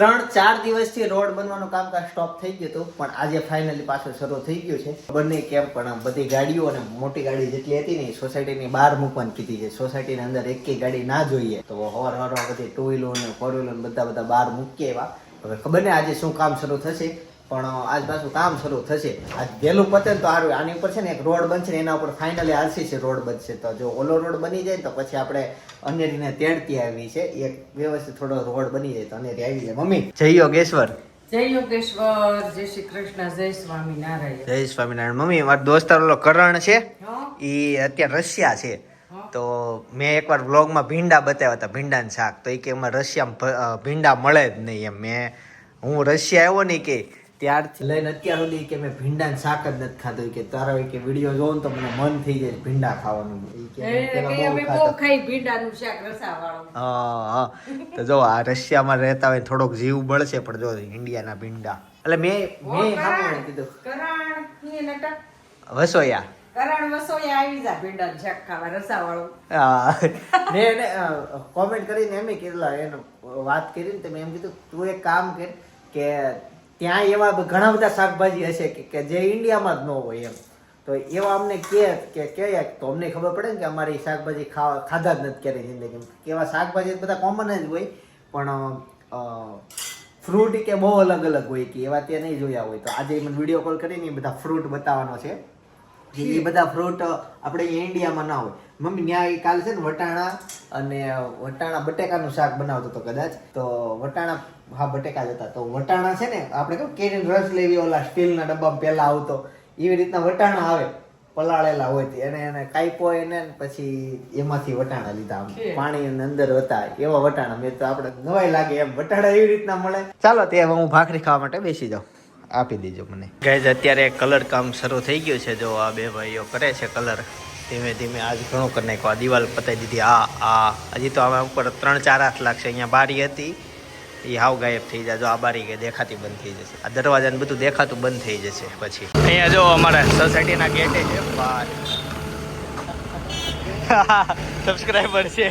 ત્રણ, ચાર દિવસથી રોડ બનવાનું કામકાજ સ્ટોપ થઈ ગયું હતું, પણ આજે ફાઇનલી પાછું શરૂ થઈ ગયું છે. બંને કેમ, પણ બધી ગાડીઓ અને મોટી ગાડી જેટલી હતી ને સોસાયટીની બહાર મૂકવાની કીધી છે. સોસાયટીની અંદર એકેય ગાડી ના જોઈએ. તો હવાર હવારમાં બધી ટુ વ્હીલર ને ફોર વ્હીલર બધા બધા બહાર મૂકીએ એવા. હવે ખબર ને આજે શું કામ શરૂ થશે? પણ આજ પાછું કામ શરૂ થશે. આજ વહેલું પતે તો સારું આની ઉપર છે ને એક રોડ બનશે ને એના ઉપર ફાઇનલી આરસીસી રોડ બનશે. તો જો ઓલો રોડ બની જાય તો પછી આપણે અનેરીને તેડતી આવી છે. એક વ્યવસ્થિત થોડો રોડ બની જાય તો અનેરી આવી જાય. મમ્મી. જય યોગેશ્વર. જય યોગેશ્વર. જય શ્રી કૃષ્ણ. જય સ્વામિનારાયણ. જય સ્વામિનારાયણ. મમ્મી મારો દોસ્તાર ઓલો કરણ છે એ અત્યારે રશિયા છે. તો મેં એકવાર વ્લોગમાં ભીંડા બતાવ્યા હતા ભીંડાનું શાક. તો એ કે એમાં રશિયામાં ભીંડા મળે જ નહીં એમ. મેં હું રશિયા આવ્યો ને કે ત્યારથી લઈને અત્યાર સુધી કે મેં ભીંડાનું શાક જ નથી ખાધું. કે તારો કે વીડિયો જોઉં તો મને મન થઈ જાય ભીંડા ખાવાનું. તો જો આ રશિયામાં રહેતા હોય થોડોક જીવ બળશે પણ જો ઇન્ડિયાના ભીંડા. એટલે મેં મેં કીધું. વસોયા. કરાણ વસોયા આવી જા ભીંડાનું શાક ખાવા રસાવાળું. હા. એને કોમેન્ટ કરીને એમ કીધું એને વાત કરી ને તો મેં એમ કીધું તું એક કામ કર કે ત્યાં એવા ઘણા બધા શાકભાજી હશે કે જે ઇન્ડિયામાં જ ન હોય એમ. તો એવા અમને કે કે કહે તો અમને ખબર પડે ને કે અમારી શાકભાજી ખાવા, ખાધા જ નથી ક્યારેય જિંદગીમાં. કેવા શાકભાજી બધા કોમન જ હોય, પણ ફ્રૂટ કે બહુ અલગ અલગ હોય કે એવા ત્યાં નહીં જોયા હોય. તો આજે મને વીડિયો કોલ કરીને બધા ફ્રૂટ બતાવવાનો છે. એ બધા ફ્રૂટ આપણે ઇન્ડિયામાં ના હોય. મમ્મી એ કાલ છે ને વટાણા અને વટાણા બટેકાનું શાક બનાવતો હતો કદાચ. તો વટાણા હા બટેકા જ હતા. તો વટાણા છે ને આપણે કેવું કેરીનો રસ લેવી ઓલા સ્ટીલના ડબ્બામાં પહેલાં આવતો. એવી રીતના વટાણા આવે પલાળેલા હોય તે એને એને કાઈપો એને પછી એમાંથી વટાણા લીધા પાણી અંદર હતા. એવા વટાણા. મેં તો આપણે નવાઈ લાગે એમ. વટાણા એવી રીતના મળે. ચાલો તે હું ભાખરી ખાવા માટે બેસી જાઉં. આપી દેજો મને. ગાઈઝ અત્યારે કલર કામ શરૂ થઈ ગયું છે. જો આ બે ભાઈઓ કરે છે કલર, ધીમે ધીમે આજ ઘણું કરી નાખ્યું. આ દિવાલ પતાવી દીધી. આ આ, હજી તો આમાં ઉપર ત્રણ, ચાર હાથ લાગશે. અહીંયા બારી હતી. એ હાવ ગાયબ થઈ જાય. જો આ બારી કે દેખાતી બંધ થઈ જશે. આ દરવાજાને બધું દેખાતું બંધ થઈ જશે પછી. અહીંયા જો અમારા સોસાયટીના ગેટે છે. બાર સબસ્ક્રાઈબર છે.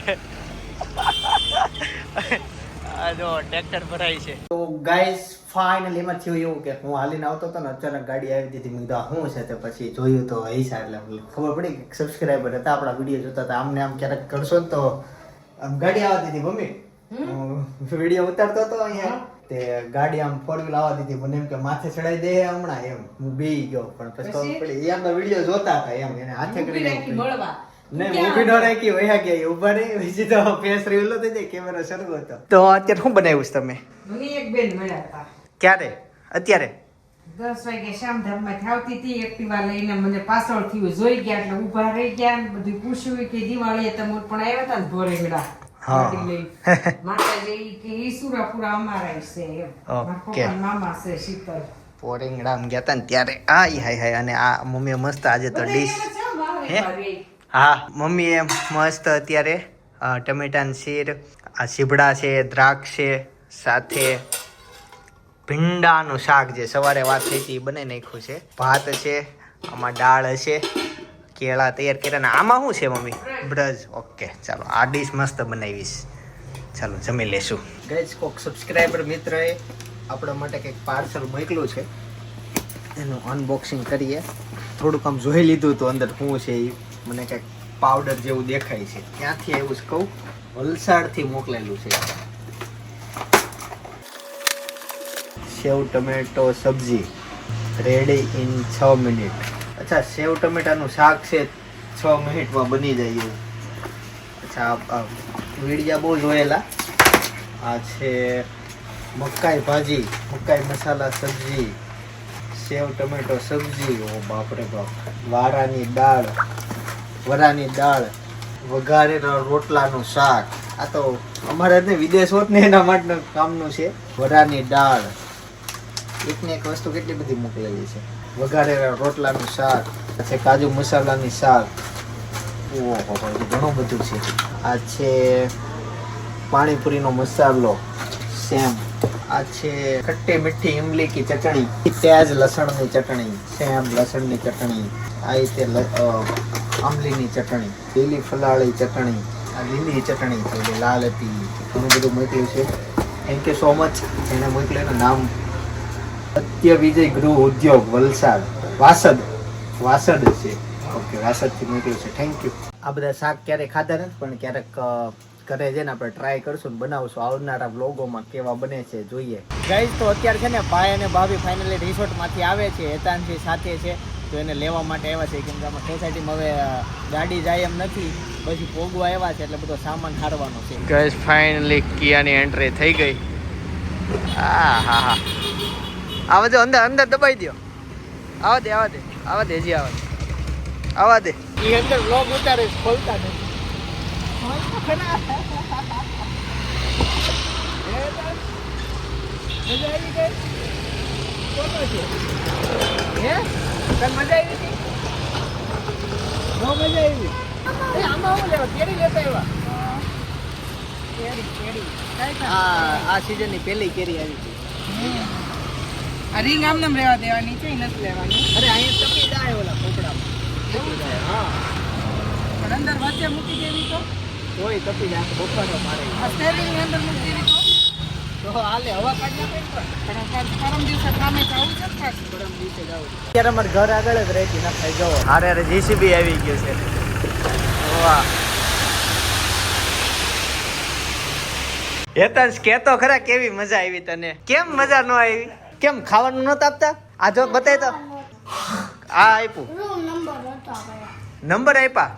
આ જો ટ્રેક્ટર ભરાય છે. તો ગાઈસ ફાઇનલી એમાં થયું એવું કે હું હાલીને આવતો હતો ને અચાનક ગાડી આવી દીધી મેં કીધું શું છે? તે પછી જોયું તો હૈસા એટલે ખબર પડી કે સબસ્ક્રાઈબર હતા આપણા વીડિયો જોતા હતા. આમને આમ ક્યારેક કરશો ને તો આમ ગાડી આવતી હતી મમ્મી. વીડિયો ઉતારતો હતો અહીંયા. તે ગાડી આમ ફોર વ્હીલ આવવા દીધી. મને એમ કે માથે ચડાઈ દે હમણાં એમ. હું બી ગયો. પણ પછી ખબર પડી એ આમના વીડિયો જોતા હતા એમ. એને હાથે ઊભી તો અત્યારે શું બનાવ્યું છે તમે? એક બેન મળ્યા ક્યારે? અત્યારે? દસ વાગે શામધામમાંથી આવતી હતી એક્ટિવા લઈને મને પાછળથી જોઈ ગયા એટલે ઊભા રહી ગયા બધું પૂછ્યું કે દિવાળીએ તમે પણ આવ્યા હતા ને ભોરે વેળા હા. ગાડી લઈ. માતાજી કે સુરાપુરા અમારા છે એમ. મારા ઓકે. પપ્પાના મામા છે શીતળ પોરેંગડામ ગયા હતા ને ત્યારે. આ હાય હાય અને આ મમ્મીએ મસ્ત આજે તો ડીશ. મારે હે? મમ્મી મમ્મીએ મસ્ત અત્યારે ટમેટાનું શીર, આ સીબડા છે, દ્રાક્ષ છે, સાથે ભીંડાનું શાક જે સવારે વાત થઈ હતી એ બને નાખ્યું છે. ભાત છે, આમાં દાળ હશે, કેળા તૈયાર કર્યા ને આમાં શું છે મમ્મી? બ્રજ. ઓકે, ચાલો, આ ડીશ મસ્ત બનાવીશ. ચાલો, જમી લેશું. ગઈસ કોક સબસ્ક્રાઈબર મિત્રએ આપણા માટે કંઈક પાર્સલ મોકલું છે. એનું અનબોક્સિંગ કરીએ. થોડુંક આમ જોઈ લીધું તો અંદર શું છે એ. મને કંઈક પાવડર જેવું દેખાય છે. ત્યાંથી એવું જ કહું, વલસાડથી મોકલેલું છે. Sev tomato sabzi ready in છ મિનિટ અચ્છા, સેવ ટમેટાનું શાક છે, છ મિનિટમાં બની જાય એવું. અચ્છા વીડિયા બહુ જોયેલા. આ છે મકાઈ ભાજી, મકાઈ મસાલા સબ્જી, સેવ ટમેટો સબ્જી. ઓ બાપરે બાપ, વારાની દાળ વરાની દાળ, વઘારેલા રોટલાનું શાક. આ તો અમારે જ વિદેશ હોત ને એના માટે કામનું છે. વરાની દાળ. એકને એક વસ્તુ કેટલી બધી મોકલેલી છે. વઘારેલા રોટલાનું શાક, પછી કાજુ મસાલાની શાક. ઓહો ઘણું બધું છે. આ છે પાણીપુરીનો મસાલો, સેમ. આ છે ખટ્ટી મીઠી ઇમલી કી ચટણી. પ્યાજ લસણની ચટણી, સેમ લસણની ચટણી. આ રીતે આંબલીની ચટણી લીલી ફલાળી ચટણી, આ લીલી ચટણી છે એટલે લાલ હતી, ઘણું બધું મોકલ્યું છે. થેન્ક યુ સો મચ એને મોકલેલું નામ સત્ય વિજય ગૃહ ઉદ્યોગ, વલસાડ. વાસદ. વાસદ છે. ઓકે વાસદથી મોકલ્યું છે. થેન્ક યુ આ બધા શાક ક્યારેય ખાધા નથી, પણ ક્યારેક ઘરે જઈને આપણે ટ્રાય કરશું બનાવશું. આવનારા વ્લોગોમાં કેવા બને છે, જોઈએ. ગાઈઝ તો અત્યારે છે ને, ભાઈ અને ભાભી ફાઇનલી રિસોર્ટમાંથી આવે છે હેતાનથી સાથે છે. તો એને લેવા માટે આવ્યા છે. કેમ કે આમાં સોસાયટીમાં હવે ગાડી જાય એમ નથી. પછી પોગવા આવ્યા છે એટલે બધો સામાન હારવાનો છે. ગાઈઝ ફાઇનલી કિયાની એન્ટ્રી થઈ ગઈ. હા હા હા આવા દે અંદર અંદર દબાઈ દો આવા દે આવા દે. આવા દે હજી આવા દે. આવા દે. એ અંદર બ્લોગ ઉતારે છે, ખોલતા દે મજા આવી ગઈ? છે? હે? તને મજા આવી હતી? બહુ મજા આવી એ આમાં હું લેવા? કેરી લેતા કેરી આ સીઝનની પેલી કેરી આવી હતી. આ રીંગ આમ નામ રહેવા દેવાની છે નથી લેવાની. અરે અહીંયા ચકી જાય ઓલા કોકડામાં ચકી જાય હા. પણ અંદર વચ્ચે મૂકી દેવી તો? તપી જાય બફારો મારે. આ સ્ટેરિંગ અંદર મૂકી દેવી અત્યારે અમારે ઘર આગળ જ રહેતી ના જવો હારે હારે જીસીબી આવી ગયું છે. વાહ. હેતાંશ કેતો ખરા કેવી મજા આવી તને? કેમ મજા ન આવી? કેમ ખાવાનું નહોતા આપતા? આ જો બતાય તો. આ આપ્યું. નંબર નંબર આપ્યા?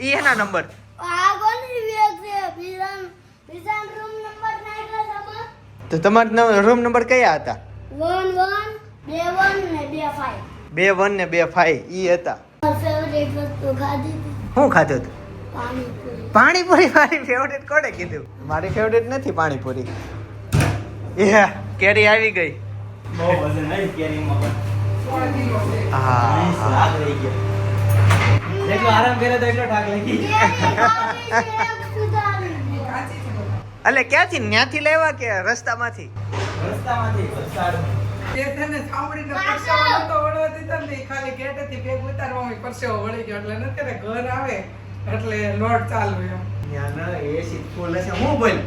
ઈ એના નંબર આ કોની વ્યક્તિ બીજાન બીજાન રૂમ નંબર નાખ્યો ખબર તો તમારા રૂમ નંબર કયા હતા? વન વન બે વન ને બે ફાઈવ બે વન ને બે ફાઈવ ઈ હતા. ફેવરેટ વસ્તુ ખાધી હતી. શું ખાધું હતું? પાણીપુરી. મારી ફેવરેટ કોડે કીધું? મારી ફેવરેટ નથી પાણીપુરી. એ કેરી આવી ગઈ. આરામ કર્યો તો એટલો ઠાક લાગી બે ખાધી છે, એક સુધારી છે. કાચી છે બધું. એટલે ક્યાંથી? ન્યાથી લેવા કે રસ્તામાંથી? રસ્તામાંથી વલસાડ. તે સાંભળીને પરસેવો નતો વળવા દીધો ને, ઈ ખાલી ગેટેથી બેગ ઉતારવામાં પરસેવો વળી ગયો. એટલે નથી ઘર આવે એટલે લોડ ચાલુ એમ. ત્યાં ન એસી ફૂલ હશે. હું બોલ?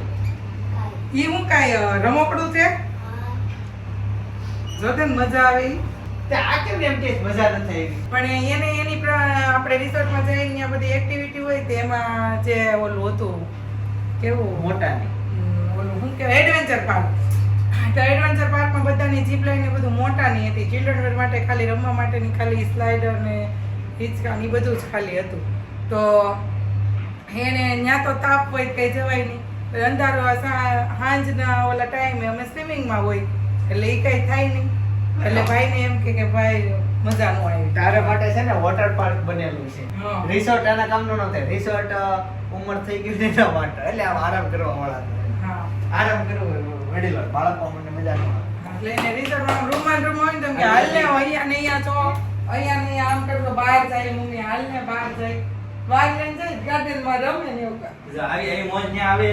ઈ હું કાંઈ રમકડું છે? જો મજા આવી તે આ કેમ એમ કે મજા નથી આવી પણ એને એની આપણે રિસોર્ટમાં જઈને બધી એક્ટિવિટી હોય તેમાં જે ઓલું હતું કેવું મોટાની? ઓલું શું કહેવાય? એડવેન્ચર પાર્ક તો એડવેન્ચર પાર્કમાં બધાની જીપ લાઈન ને બધું મોટાની હતી. ચિલ્ડ્રન માટે ખાલી, રમવા માટેની ખાલી સ્લાઇડર ને હિંચકા ને બધું જ ખાલી હતું. તો એને ત્યાં તો તાપ હોય કઈ જવાય નહીં. અંધારો સાંજના ઓલા ટાઈમે અમે સ્વિમિંગમાં હોય. એટલે એ કઈ થાય નહીં. એટલે ભાઈને એમ કે ભાઈ મજા નો આવી તારા માટે છે ને વોટર પાર્ક બનેલું છે. રિસોર્ટ આના કામનું ન રિસોર્ટ ઉંમર થઈ ગયું છે એના માટે. એટલે આમ આરામ કરવા વાળા આરામ કરવો વડીલો બાળકો મને મજા ન એટલે એને રિઝર્વમાં રૂમમાં ને રૂમ હોય તો હાલ ને અહીંયા ને અહીંયા છો. અહીંયા ને આમ કરો તો બહાર જાય મમ્મી હાલ ને બહાર જાય. બહાર લઈને જાય ગાર્ડનમાં રમે ને એવું આવી આવી મોજ ને આવે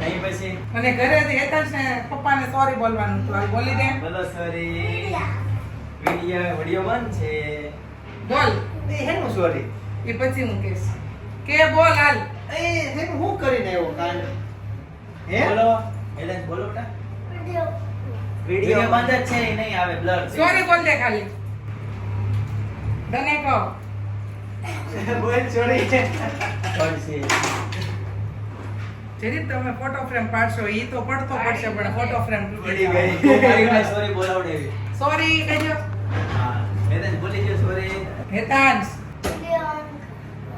તઈ પછી? અને ઘરેથી હેતા ને પપ્પાને સોરી બોલવાનું હતું. બોલી દે. બોલો સોરી વિડિયો વિડિયો બંધ છે. બોલ. એ હેનું સોરી એ પછી હું કહીશ. કે બોલ હાલ. એ હેનું હું કરીને આવ્યો કાંડ? હે? બોલો. એટલે બોલો બેટા વિડિયો. વિડિયો બંધ જ છે એ નહીં આવે બ્લર સોરી બોલ દે ખાલી. તને કહો. બોલ સોરી છે જેરી તમે ફોટો ફ્રેમ પાડશો એ તો પડતો પડશે પણ ફોટો ફ્રેમ તૂટી ગઈ. સોરી બોલાવડે. સોરી કહેજો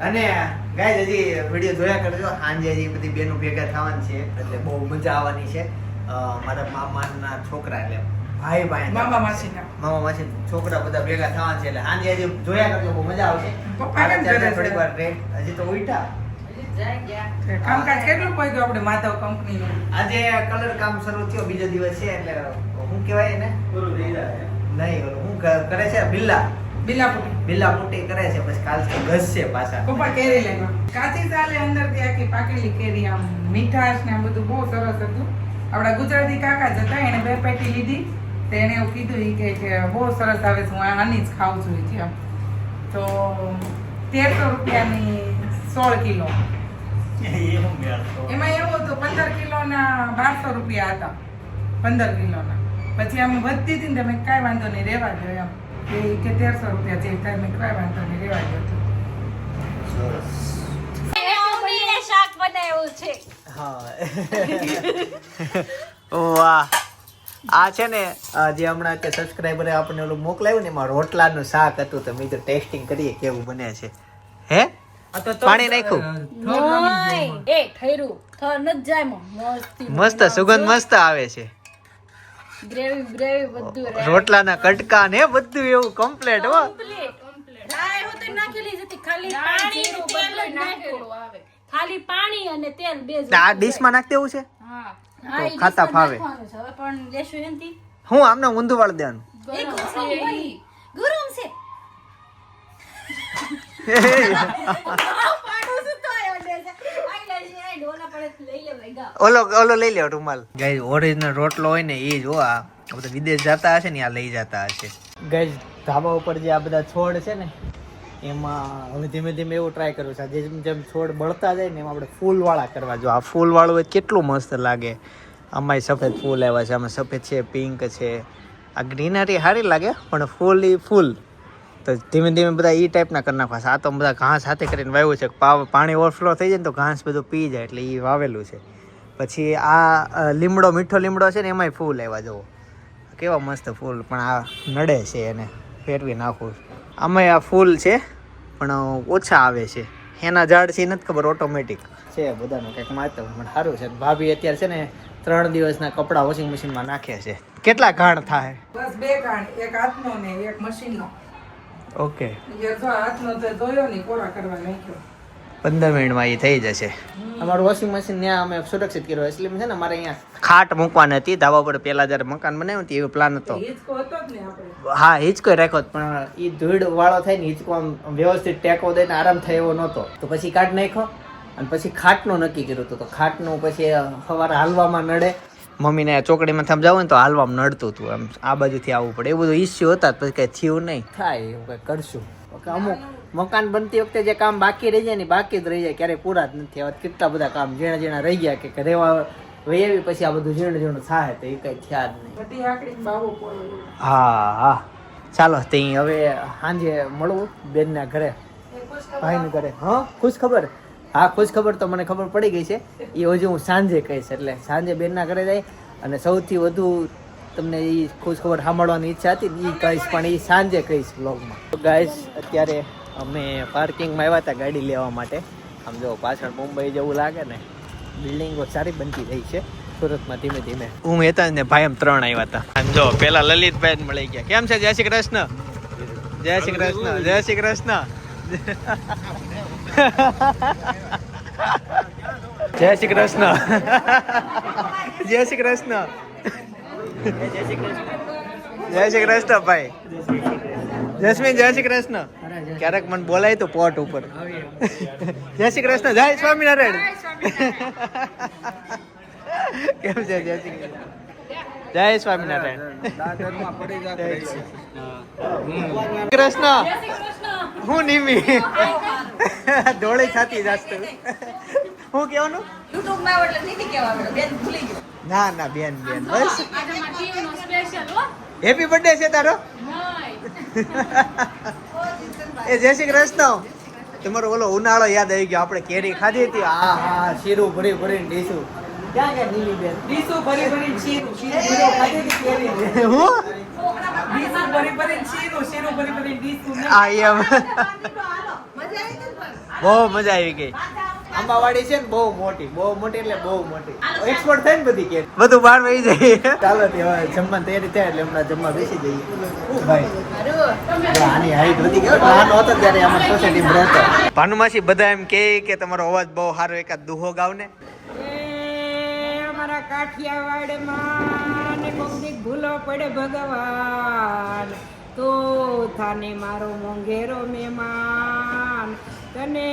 અને ગાઈસ હજી વીડિયો જોયા કરજો. સાંજે હજી બધી બેનો ભેગા થવાની છે. એટલે બહુ મજા આવવાની છે. મારા મામાના છોકરા એટલે ભાઈ ભાઈ મામા માસીના. મામા માસી છોકરા બધા ભેગા થવાના છે. એટલે સાંજે હજી જોયા કરજો બહુ મજા આવશે. પપ્પા કેમ કરે છે? થોડીક વાર રે હજી તો ઉઠા કામકાજ કેટલું પહોંચ્યું આપણે માધવ કંપનીનું? આજે કલર કામ શરૂ થયો બીજો દિવસ છે એટલે શું કહેવાય એને? પૂરું નહીં શું કરે છે? બિલ્લા. બિલાપુરી બિલ્લા પુટ્ટી કરે છે પછી કાલથી ઘસશે પાછા. પપ્પા કેરી લેવા. કાચી ચાલે અંદરથી આખી પાકેલી કેરી આમ મીઠાશ ને બધું બહુ સરસ હતું. આપણા ગુજરાતી કાકા જતા એને બે પેટી લીધી. તો એને એવું કીધું એ કે કે બહુ સરસ આવે છે હું આની જ ખાઉં છું આમ. તો તેરસો રૂપિયાની સોળ કિલો. એમાં એવું હતું પંદર કિલોના બારસો રૂપિયા હતા. પંદર કિલોના. પછી આમ વધતી હતી ને તમે કાંઈ વાંધો નહીં રહેવા દો એમ. કે કે તેરસો રૂપિયા છે થાય મેં કાંઈ વાંધો નહીં રહેવા દો તો. શાક બનાવ્યું છે. હા. વાહ. આ છે ને જે હમણાં કે સબસ્ક્રાઈબરે આપણને ઓલું મોકલાયું ને એમાં રોટલાનું શાક હતું તો મેં તો ટેસ્ટિંગ કરીએ કેવું બને છે. હે? પાણી નાખ્યું? એ ઠર્યું. થર ન જાય મસ્ત સુગંધ મસ્ત આવે છે. ગ્રેવી ગ્રેવી બધું. રોટલાના કટકા ને બધું એવું કમ્પ્લીટ હો. ખાલી પાણી ને તેલ નાખેલું. આવે. ખાલી પાણી અને તેલ બે જ આ ડીશમાં નાખ દેવું છે? હા. તો ખાતા ફાવે. હવે પણ લેશું એનથી. હું આમને ઊંધું વાળ દેવાનું ગરમ છે ઓલો ઓલો લઈ લ્યો રૂમાલ. ગાઈઝ ઓરિજિનલ રોટલો હોય ને એ જો આ બધા વિદેશ જતા હશે ને આ લઈ જતા હશે. ગાઈઝ ધાબા ઉપર જે આ બધા છોડ છે ને એમાં હવે ધીમે ધીમે એવું ટ્રાય કરું છે. જેમ જેમ છોડ બળતા જાય ને એમાં આપણે ફૂલવાળા કરવા જો. આ ફૂલવાળું હોય કેટલું મસ્ત લાગે. આમાંય સફેદ ફૂલ આવ્યા છે આમાં સફેદ છે પિંક છે. આ ગ્રીનરી સારી લાગે પણ ફૂલ ઈ ફૂલ. તો ધીમે ધીમે બધા એ ટાઈપના કરી નાખવા આ તો બધા ઘાસ હાથે કરીને વાવ્યું છે. પાણી ઓવરફ્લો થઈ જાય ને તો ઘાસ બધું પી જાય એટલે એ વાવેલું છે. પછી આ લીમડો, મીઠો લીમડો છે ને એમાંય ફૂલ આવ્યા, જુઓ. કેવા મસ્ત ફૂલ, પણ આ નડે છે એને. ફેરવી નાખવું આમાંય આ ફૂલ છે, પણ ઓછા આવે છે. એના ઝાડ છે નથી ખબર ઓટોમેટિક છે બધાનું કંઈક માત્ર, પણ સારું છે. ભાભી અત્યારે છે ને ત્રણ દિવસના કપડાં વોશિંગ મશીનમાં નાખે છે. કેટલા ઘાણ થાય? બસ બે ઘાણ, એક હાથનો ને એક મશીનનો ઓકે. પંદર મિનિટમાં એ થઈ જશે. અમારું વોશિંગ મશીન ત્યાં અમે સુરક્ષિત કર્યો. એટલે છે ને અમારે અહીંયા ખાટ મૂકવાની હતી ધાબા પર પહેલા જ્યારે મકાન બનાવ્યું હતું એવો પ્લાન હતો. હિંચકો હતો જ ને આપણે. હા હિંચકો રાખ્યો પણ એ ધૂળ વાળો થાય ને હિંચકો આમ વ્યવસ્થિત ટેકો દઈને આરામ થાય એવો નહોતો. તો પછી કાઢ નાખ્યો અને પછી ખાટનું નક્કી કર્યું હતું. તો ખાટનું પછી સવારે હાલવામાં નડે. મમ્મીને ચોકડીમાં થમ જવું ને તો હાલવામાં નડતું હતું આમ આ બાજુથી આવવું પડે. એ બધું ઇસ્યુ હતા પછી કઈ થયું નહીં. થાય એવું કઈ કરશું. અમુક મકાન બનતી વખતે જે કામ બાકી રહી જાય ને બાકી જ રહી જાય ક્યારેય પૂરા જ નથી આવત કેટલા બધા કામ ઝીણા ઝીણા રહી ગયા કે રહેવા વહી આવી પછી આ બધું ઝીણું ઝીણું થાય તો એ કઈ થયા જ નહીં. હા હા. ચાલો તે હવે સાંજે મળવું બેનના ઘરે. ભાઈને ઘરે. હા ખુશ ખબર હા ખુશ ખબર તો મને ખબર પડી ગઈ છે. એ હજુ હું સાંજે કહીશ, એટલે સાંજે બેનના ઘરે જાય અને સૌથી વધુ તમને એ ખુશ ખબર સાંભળવાની ઈચ્છા હતી એ કહીશ, પણ એ સાંજે કહીશ બ્લોગમાં તો ગાઈસ અત્યારે અમે પાર્કિંગમાં આવ્યા હતા ગાડી લેવા માટે. આમ જો પાછળ મુંબઈ જેવું લાગે ને, બિલ્ડિંગો સારી બનતી રહી છે. સુરતમાં ધીમે ધીમે. હું હતા ને ભાઈ એમ ત્રણ આવ્યા હતા. અને જો, પેલા લલિતભાઈ મળી ગયા. કેમ છે? જય શ્રી કૃષ્ણ. જય શ્રી કૃષ્ણ. જય શ્રી કૃષ્ણ. જય શ્રી કૃષ્ણ. જય શ્રી કૃષ્ણ. જય શ્રી કૃષ્ણ ભાઈ. જસ્મીન જય શ્રી કૃષ્ણ. ક્યારેક મને બોલાય તો પોટ ઉપર. જય શ્રી કૃષ્ણ. જય સ્વામિનારાયણ. કેમ છે? જય શ્રી કૃષ્ણ. જય સ્વામિનારાયણ. કૃષ્ણ. હું નિમી. ધોળી છાતી જાસ્તું. હું કેવાનું ના ના બેન બેન. બસ. હેપી બર્થડે છે તારો. એ જય શ્રી કૃષ્ણ. તમારો ઓલો ઉનાળો યાદ આવી ગયો. આપણે કેરી ખાધી હતી. આ હા શીરું ભરી ભરીને ડીશું. ક્યાં ગયા નીલી બેન? ડીસું ભરી ભરીને શીરું શીરું ખાધી કેરી હું? ડીસું ભરી ભરીને શીરું શીરું ભરી ભરીને ડીસું નહીં. એમ. બહુ મજા આવી ગઈ. આંબાવાડી છે ને બહુ મોટી બહુ મોટી એટલે બહુ મોટી. એક્સપોર્ટ થાય ને બધી કે બધું બહાર વહી જાય. ચાલો તે હવે જમવાની તૈયારી થાય એટલે હમણાં જમવા બેસી જઈએ. ભાઈ આની હાઈટ વધી ગયો નાનો હતો ત્યારે આમાં સોસાયટીમાં રહેતો. ભાનુમાસી બધા એમ કે તમારો અવાજ બહુ સારો એકાદ દુહો ગાવ ને એ અમારા કાઠિયાવાડમાં ને કોક ભૂલો પડે ભગવાન તો થાને મારો મોંઘેરો મહેમાન તને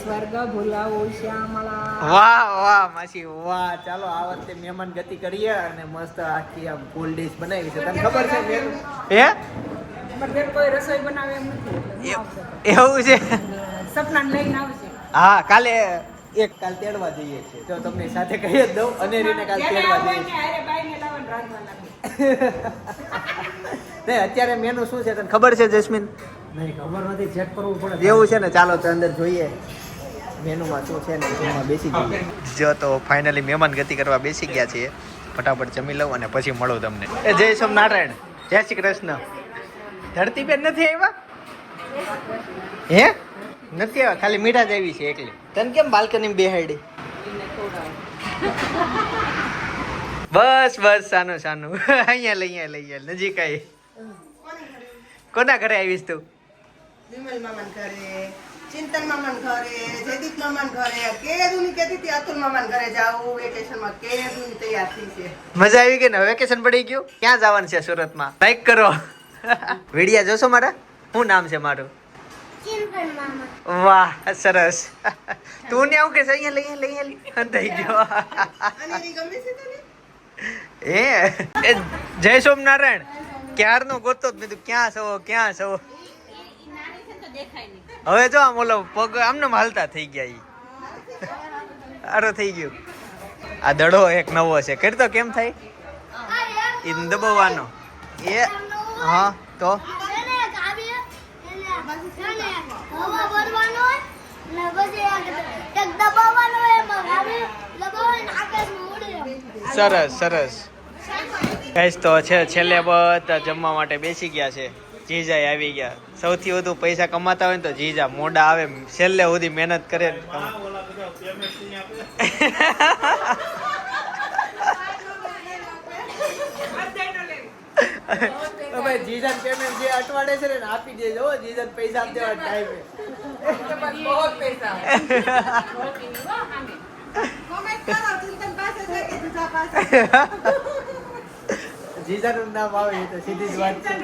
સ્વર્ગ ભૂલાવું શ્યામળા. વાહ વાહ માસી વાહ. ચાલો આ વખતે મહેમાન ગતિ કરીએ અને મસ્ત આખી આમ ફૂલ ડીશ બનાવી છે. તને ખબર છે હે? પણ ઘેર કોઈ રસોઈ બનાવે એમ નથી. એવું છે? સપના લઈને આવશે. હા કાલે એક કાલ તેડવા જઈએ છીએ. તો તમને સાથે કહી જ દઉં અનેરીને કાલ તેડવા જઈએ છીએ. અત્યારે મેનુ શું છે તને ખબર છે જસ્મીન? નહીં ખબર નથી ચેક કરવું પડે જેવું છે ને ચાલો તો અંદર જોઈએ. મેનુમાં શું છે ને જમવા બેસી જઈએ. જો તો ફાઇનલી મહેમાન ગતિ કરવા બેસી ગયા છીએ. ફટાફટ જમી લઉં અને પછી મળું તમને. એ જય સોમનારાયણ જય શ્રી કૃષ્ણ. ધરતી બેન નથી આવ્યા? હે? નથી આવ્યા ખાલી મીઠા જ આવી છે એકલી. તને કેમ બાલ્કની બેહાડી? બસ બસ સાનું સાનું. અહીંયા લઈ અહીંયા લઈ અહીંયા નજીક આવી કોના ઘરે આવીશ તું? વિમલ મામાન ઘરે ચિંતન મામાન ઘરે જયદીપ મામાન ઘરે કેદુની કહેતી હતી અતુલ મામાન ઘરે જાવું વેકેશનમાં કેદુની તૈયાર થઈ છે. મજા આવી ગઈ ને? વેકેશન પડી ગયું? ક્યાં જવાનું છે સુરતમાં? લાઈક કરો. વિડિયા જોશો મારા? શું નામ છે મારું? વાહ સરસ. તું ને આવું કે છે? અહીંયા લઈ અહીંયા લઈ અહીંયા લઈ. થઈ ગયો અને એની ગમે છે તને? એ જય સોમનારાયણ. ક્યારનો ગોતો જ મેં તું ક્યાં છો? ક્યાં છો? હવે જો આમ ઓલો પગ આમને હાલતા થઈ ગયા ઈ. અરે થઈ ગયું. આ દડો એક નવો છે. કરતો કેમ થાય? ઈ દબાવવાનો. એ હા તો? સરસ સરસ. કઈશ તો છે છેલ્લે બધા જમવા માટે બેસી ગયા છે. જીજા આવી ગયા. સૌથી વધુ પૈસા કમાતા હોય ને તો જીજા મોડા આવે. છેલ્લે સુધી મહેનત કરે જીજા પેમેન્ટ જે અટવાડે છે ને આપી દેજો જીજા પૈસા આપી દેવા ટાઈમે બહુ પૈસા હોય. કોમેન્ટ કરો ચિંતન પાસે છે કે જુજા પાસે જીજાનું નામ આવે તો સીધી જ વાત છે.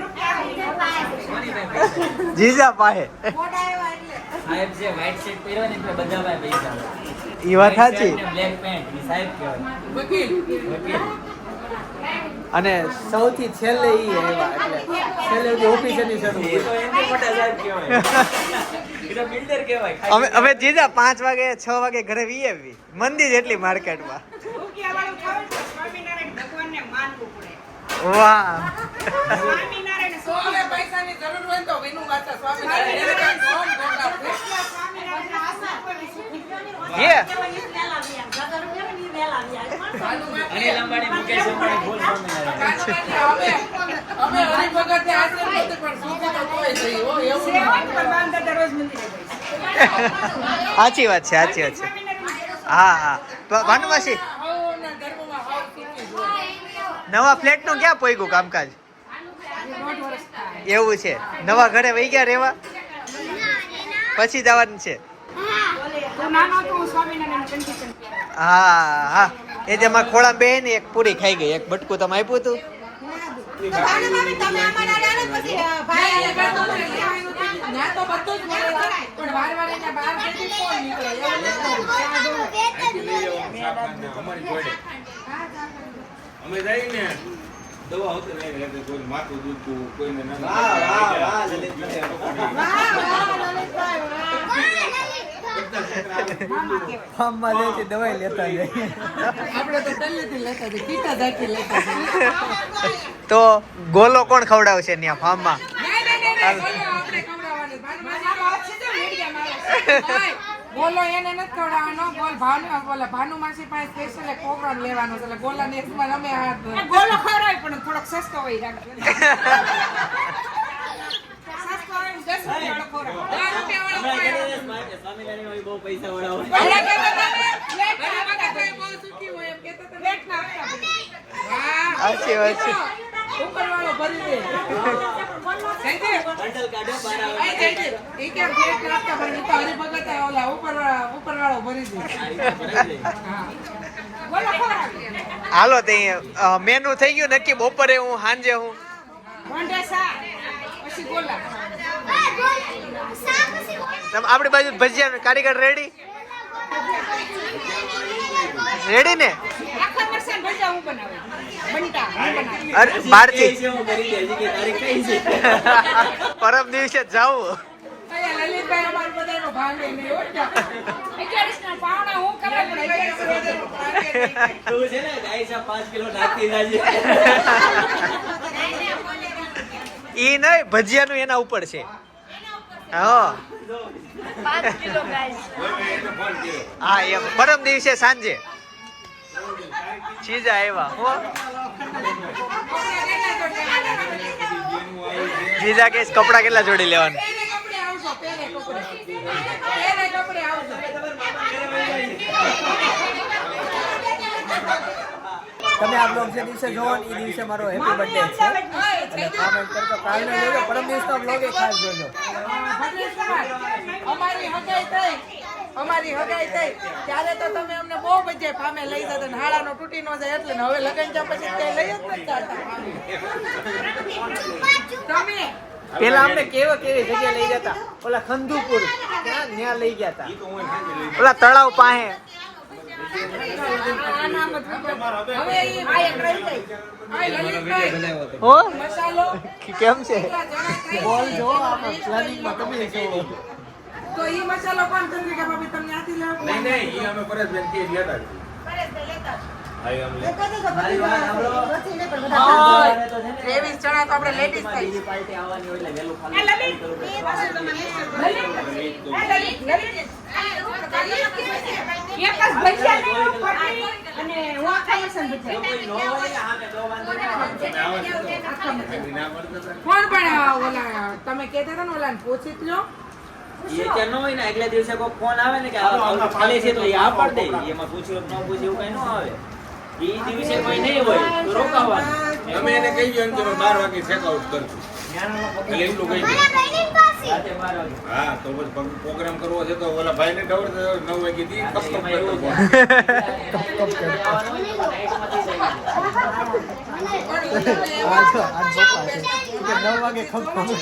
જીજા પાસે. મોઢા આવ્યા એટલે સાહેબ જે વ્હાઈટ શર્ટ પહેર્યો ને એટલે બધા પાસે પૈસા. એ વાત સાચી. બ્લેક પેન્ટ સાહેબ કહેવાય. વકીલ. વકીલ. અને સૌથી છેલ્લે ઈ એટલે. છેલ્લે સુધી ઓફિસરની શરૂ એ તો એનથી મોટા સાહેબ કહેવાય. એ તો builder કહેવાય. અમે અમે જીજા પાંચ વાગે છ વાગે ઘરે મંદિર આવી. મંદી જેટલી માર્કેટમાં વાહ. સ્વામિનારાયણ સોને પૈસાની જરૂર હોય તો વિનુ ગોગા આશા કોઈ સાચી વાત છે સાચી વાત છે. હા હા. ભાનુમાસી હવના ધર્મમાં હવ સુખી જ હોય. નવા ફ્લેટનું ક્યાં પોઈગું કામકાજ. એવું છે. નવા ઘરે વહી ગયા રેવા? પછી જવાનું છે. હું, હા. એ જે ખોળા બે ને એક પૂરી ખાઈ ગઈ. એક બટકું તમે આપ્યું હતું? અમે જઈને દવા હોતે નહીં એટલે કોઈ માથું દુખતું કોઈને ના વાહ, વાહ, લલિતભાઈ. લેતા જાય. આપણે તો પહેલેથી લેતા હતા કીટા જાતી લેતા તો ગોલો કોણ ખવડાવશે ત્યાં ફાર્મમાં આપણે ખવડાવવાનું. બોલો એને નથી ખવડાવવાનો. બોલ ભાનુ બોલે ભાનુમાસી પાસે સ્પેશિયલ એક પ્રોગ્રામ લેવાનો છે એટલે ગોલા માં અમે હાથ બોલો ખવડાવે પણ થોડોક સસ્તો હોય રાખજો. હાલો તે મેનુ થઈ ગયું. નક્કી બપોરે હું સાંજે હું. પછી ગોલા. આપણી બાજુ ભજીયા કારીગર રેડી રેડી ને. અરે કઈ છે. પરમ દિવસે જાવું. તું છે ને પાંચ કિલો નાખતી ઈ નહીં ભજીયાનું એના ઉપર છે. હા. હા એમ. પરમ દિવસે સાંજે. ચીજા આવ્યા હો. જીજા કેસ કપડા કેટલા જોડી લેવાના. તમે આ બ્લોગ જે દિવસે જોવો એ દિવસે મારો હેપી બર્થડે છે. અને કોમેન્ટ કરજો કાલનો જોજો પરમ દિવસનો બ્લોગ એ ખાસ જોજો. અમારી હગાઈ થઈ. અમારી હગાઈ થઈ. ત્યારે તો તમે અમને બહુ બધે ફામે લઈ જતા ને હાડાનો તૂટી ન જાય એટલે ને હવે લગન ત્યાં પછી ક્યાંય લઈ જ નથી જતા. તમે? પેલા અમને કેવા કેવી જગ્યા લઈ જતા? ઓલા ખંદુપુર. ત્યાં ત્યાં લઈ ગયા હતા ઓલા તળાવ પાસે. કેમ છે? બોલ જો આમાં પ્લાનિંગમાં તમે જો તો એ મસાલો કોણ ચંદ્રિકા ભાભી તમને આથી લાવો. નહીં નહીં એ અમે પરેશબેનથી જ લેતા ત્રેવીસ જણા તો આપણે લેડીઝ થઈ. પાર્ટી આવવાની હોય એટલે. કોણ પણ ઓલા તમે કેતા હતા ને ઓલા પૂછી જ લો એ ત્યાં ન હોય ને આગલા દિવસે કોઈ ફોન આવે ને કે ખાલી છે તો એ આ પાડ દે. એમાં પૂછ્યું ન પૂછ્યું કઈ ન આવે. એ દિવસે કોઈ નહીં હોય, તો રોકાવાનું. તમે એને કહી દો ને કે બાર વાગે ચેકઆઉટ કરશું એટલે બાર વાગે હા તો બસ પ્રોગ્રામ કરવો છે તો ઓલા ભાઈને ખબર નવ વાગે થી કપ કપ કરતો નવ વાગે ખબર હું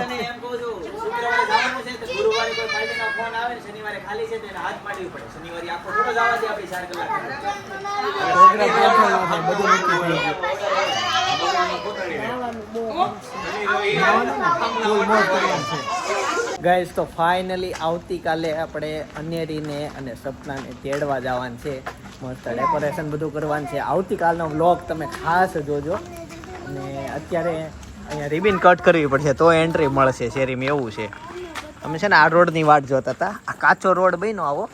તને એમ કહું છું શુક્રવારે જવાનું છે તો ગુરુવારે કોઈ પાર્ટીનો ફોન આવે ને શનિવારે ખાલી છે તો એને હાથ પાડવી પડે. શનિવારે આખો થોડો જવા દે આપણી ચાર કલાક પ્રોગ્રામ કેન્સલ ન થાય બધું ગાઈસ તો ફાઇનલી આવતીકાલે આપણે અનેરીને અને સપનાને તેડવા જવાનું છે. મસ્ત ડેકોરેશન બધું કરવાનું છે. આવતીકાલનો વ્લોગ તમે ખાસ જોજો. અને અત્યારે અહીંયા રિબિન કટ કરવી પડશે તો એન્ટ્રી મળશે. શેરીમાં એવું છે. અમે છે ને આ રોડની વાટ જોતા હતા. આ કાચો રોડ બન્યો આવો.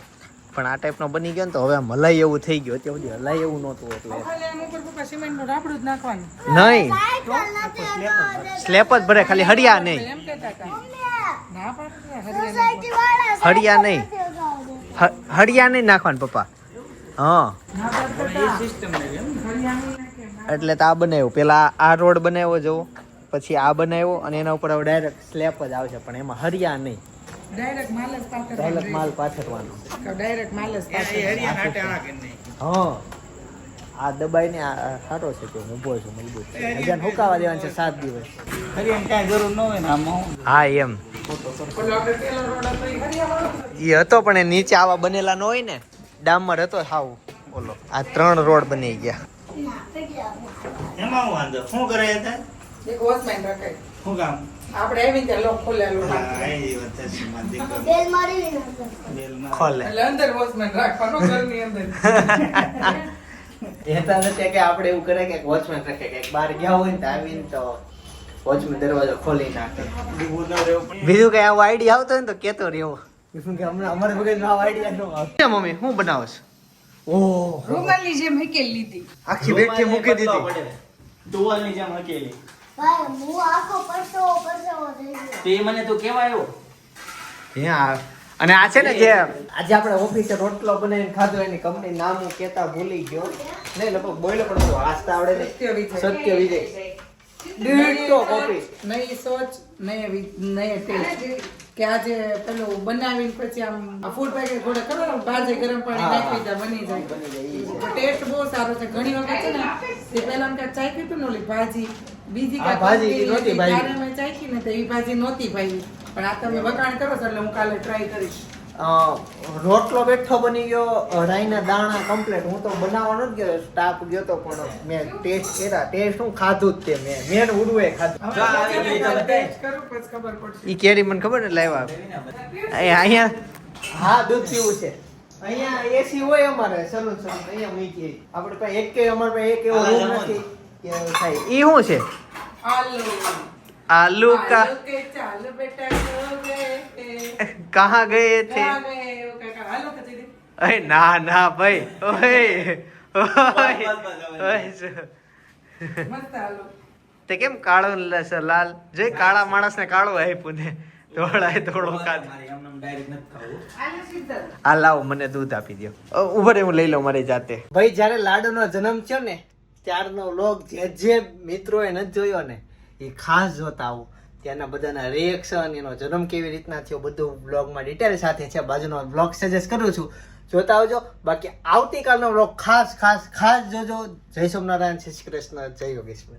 પણ આ ટાઈપનો બની ગયો ને તો હવે હલાઈ એવું થઈ ગયું. અત્યાર સુધી હલાઈ એવું નહોતું એટલે ખાલી આમ ઉપર પપ્પા સિમેન્ટનું રાપડું જ નાખવાનું. નહીં. સ્લેપ જ ભરે ખાલી હરિયા નહીં. હરિયા નહીં. હળિયા હરિયા નહીં નાખવાનું પપ્પા. હા. એટલે તો આ બનાવ્યું. પેલા આ રોડ બનાવ્યો જવો પછી આ બનાવ્યો અને એના ઉપર હવે ડાયરેક્ટ સ્લેપ જ આવશે પણ એમાં હરિયા નહીં. ડાયરેક્ટ માલ જ પાથરવાનો ડાયરેક્ટ માલ પાથરવાનો ડાયરેક્ટ માલ જ પાથરવાનો હા. આ દબાઈને સારો છે કે ઊભો છે મજબૂત હજાર હુકાવા દેવાનું છે સાત દિવસ. હા એમ ઓલો આપણે પેલો રોડ હતો ઈ હરિયાવાળો એ હતો પણ એ નીચે આવા બનેલા ન હોય ને ડામર હતો હાવ. ઓલો આ ત્રણ રોડ બની ગયા. એમાં વાંધો? શું કરે હતા? એક વોચમેન રખાય. શું કામ? આપણે એવી રીતે લોક ખોલેલું. હા, રાખીએ. એ વાત છે, મારી દીકરો. બેલમાં. ખોલે. એટલે અંદર વોચમેન રાખવાનો ઘરની અંદર. કહેતા નથી કે આપણે એવું કરે કે વોચમેન રાખે કે બહાર ગયા હોય ને તો આવીને તો વોચમેન દરવાજો ખોલી નાખે. બીજું કઈ આવો આઈડિયા આવતો હોય ને તો કેતો રહેવો શું કે હમણાં અમારે આઈડિયા ન મમ્મી શું બનાવો છો? ઓહ. રૂમાલની જેમ હકેલ લીધી. આખી બેઠી મૂકી દીધી. ટુવાલની જેમ હકેલી. હું આખો પરસેવો પરસેવો થઈ ગયો. તો મને તું કેવા આવ્યો હે આ- અને આ છે ને જે આજે આપણે ઓફિસે રોટલો બનાવીને ખાધો એની કંપની નામ હું કેતા ભૂલી ગયો. નહીં લગભગ બોલ્યો પણ મને વાંચતા આવડે સત્ય વિજય. સત્ય વિજય. દીઠો કોપી નહીં સોચ નહીં નહીં ટેસ્ટ. કે આજે પેલું બનાવીને પછી આમ ફૂડ પેકેટ થોડે ખબર ભાજી ગરમ પાણી નાખી દે બની જાય. ટેસ્ટ બહુ સારો છે. ઘણી વખત છે ને તે પહેલા અમે ચાખી હતું ને ઓલી ભાજી બીજી કાંઈ ભાજી નહોતી ભાઈ. મેં ચાખી ને તો એ ભાજી નહોતી ભાઈ. પણ આ તમે વખાણ કરો છો એટલે હું કાલે ટ્રાય કરીશ. રોટલો બેઠો બની ગયો રાઈના દાણા કમ્પ્લીટ હું તો બનાવવાનો જ ગયો સ્ટાફ ગયો તો પણ મેં ટેસ્ટ કર્યા. ટેસ્ટ હું ખાધું જ તે મેં. મેન ઉડવે ખાધું. ઈ કેરી મને ખબર ને લાવ્યા અહીં- અહીંયા હા દૂધ પીવું છે. અહીંયા એસી હોય અમારે સલૂન સલૂન અહીંયા મૂકી આપણે પાસે એક કે અમારે પાસે એક એવો રૂમ નથી કે થાય ઈ શું છે? આલુ. આલુ કા? આલુ કે ચાલ બેટા. કહાં ગયે થે. અરે ના ના ભાઈ ઓય ઓય તે કેમ કાળો ને લસ- લાલ જે કાળા માણસ ને કાળો આપ્યું ને ધોળાય ધોળો શીતલ આ લાવો મને દૂધ આપી દો ઊભો હું લઈ લઉં મારી જાતે. ભાઈ જ્યારે લાડુનો જન્મ થયો ને ત્યારનો લોક જે જે મિત્રોએ નથી જોયો ને એ ખાસ જોતા આવો. ત્યાંના બધાના રિએક્શન એનો જન્મ કેવી રીતના થયો, બધું બ્લોગમાં ડિટેલ સાથે છે. બાજુનો બ્લોગ સજેસ્ટ કરું છું. જોતા આવજો. બાકી આવતીકાલનો બ્લોગ ખાસ ખાસ ખાસ જોજો. જય સોમનારાયણ શ્રી કૃષ્ણ. જય યોગેશ્વર.